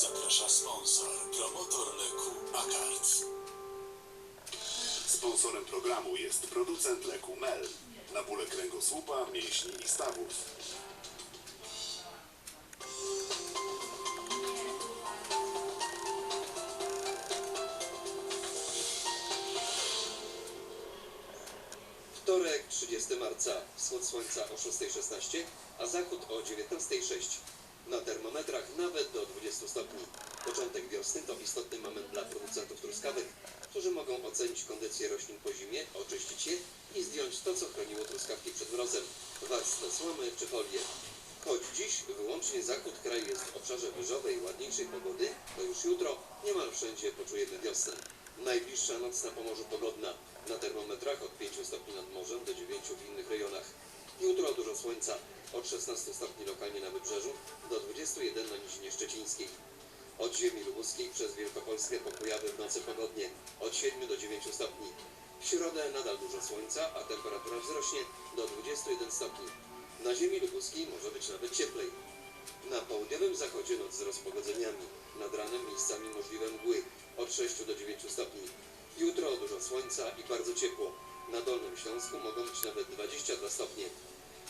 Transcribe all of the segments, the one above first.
Zaprasza sponsor, promotor leku Akard. Sponsorem programu jest producent leku MEL na bóle kręgosłupa, mięśni i stawów. Wtorek, 30 marca, wschód słońca o 6.16, a zachód o 19.06. Na termometrach nawet do 20 stopni. Początek wiosny to istotny moment dla producentów truskawek, którzy mogą ocenić kondycję roślin po zimie, oczyścić je i zdjąć to, co chroniło truskawki przed mrozem, warstwę słomy czy folię. Choć dziś wyłącznie zachód kraju jest w obszarze wyżowej, ładniejszej pogody, to już jutro niemal wszędzie poczujemy wiosnę. Najbliższa noc na Pomorzu pogodna. Na termometrach od 5 stopni nad morzem do 9 w innych rejonach. Jutro dużo słońca. Od 16 stopni lokalnie na wybrzeżu do 21 na Nicinie Szczecińskiej. Od ziemi lubuskiej przez Wielkopolskę po Kujawy w nocy pogodnie. Od 7 do 9 stopni. W środę nadal dużo słońca, a temperatura wzrośnie do 21 stopni. Na ziemi lubuskiej może być nawet cieplej. Na południowym zachodzie noc z rozpogodzeniami. Nad ranem miejscami możliwe mgły od 6 do 9 stopni. Jutro dużo słońca i bardzo ciepło. Na Dolnym Śląsku mogą być nawet 22 stopnie.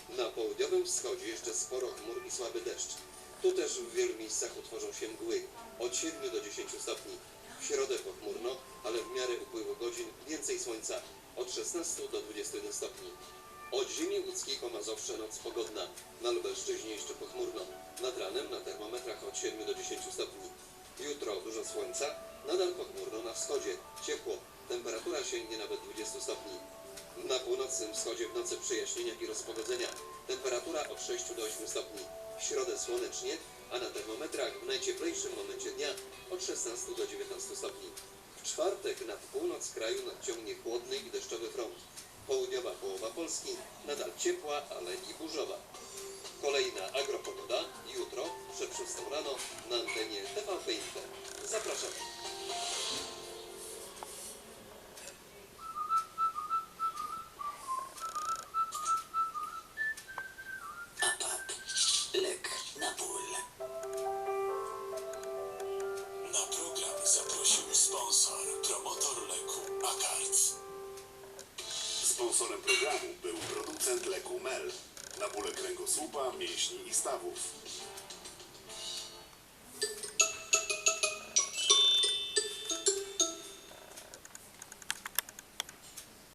Na południowym wschodzie jeszcze sporo chmur i słaby deszcz. Tu też w wielu miejscach utworzą się mgły od 7 do 10 stopni. W środę pochmurno, ale w miarę upływu godzin więcej słońca od 16 do 21 stopni. Od ziemi łódzkiej po Mazowsze noc pogodna. Na Lubelszczyźnie jeszcze pochmurno. Nad ranem na termometrach od 7 do 10 stopni. Jutro dużo słońca, nadal pochmurno na wschodzie. Ciepło. Temperatura sięgnie nawet 20 stopni. Na północnym wschodzie w nocy przejaśnienia i rozpogodzenia. Temperatura od 6 do 8 stopni. W środę słonecznie, a na termometrach w najcieplejszym momencie dnia od 16 do 19 stopni. W czwartek nad północ kraju nadciągnie chłodny i deszczowy front. Południowa połowa Polski nadal ciepła, ale i burzowa. Kolejna agropogoda jutro przed 6 rano na antenie TVP Info. Promotor leku Akard. Sponsorem programu był producent leku MEL na bóle kręgosłupa, mięśni i stawów.